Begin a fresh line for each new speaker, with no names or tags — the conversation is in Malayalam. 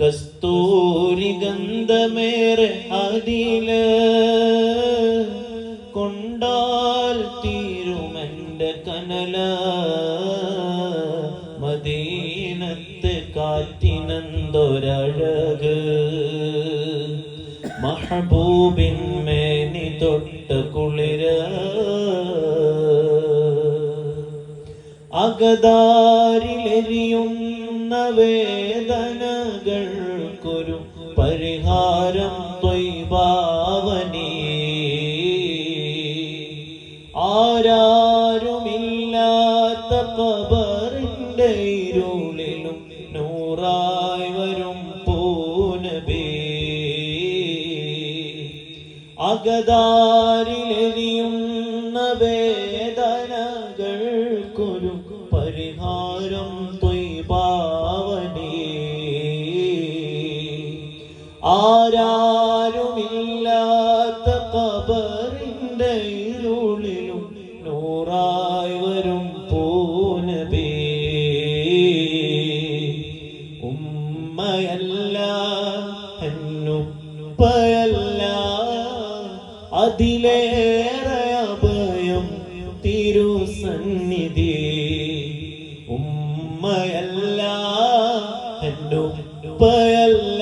കസ്തൂരി ഗന്ധമേറെ അതിൽ കൊണ്ടാൽ തീരുമെന്റെ കനല. മദീനത്തെ കാറ്റിനന്തൊരഴക്. മഹബൂബിൻ മേനി തൊട്ട കുളിര. അകതാരിലെരിയുന്ന വേദനകൾക്കൊരു പരിഹാരം ത്വൈഭാവനീ ആരാരുമില്ലാത്ത കബറിന്റെ ഇരുളിലും നൂറായി വരും പൂനബി. അകതാരിലെരിയുന്ന വേദനകൾക്കൊരു ആരാരുമില്ലാത്ത കബറിന്റെ ഇരുളിലും നൂറായി വരും പൂനബി. ഉമ്മയല്ല എന്നുപ്പയല്ല അതിലേറെ അഭയം തിരുസന്നിധി. ഉമ്മയല്ല എന്നുപ്പയല്ല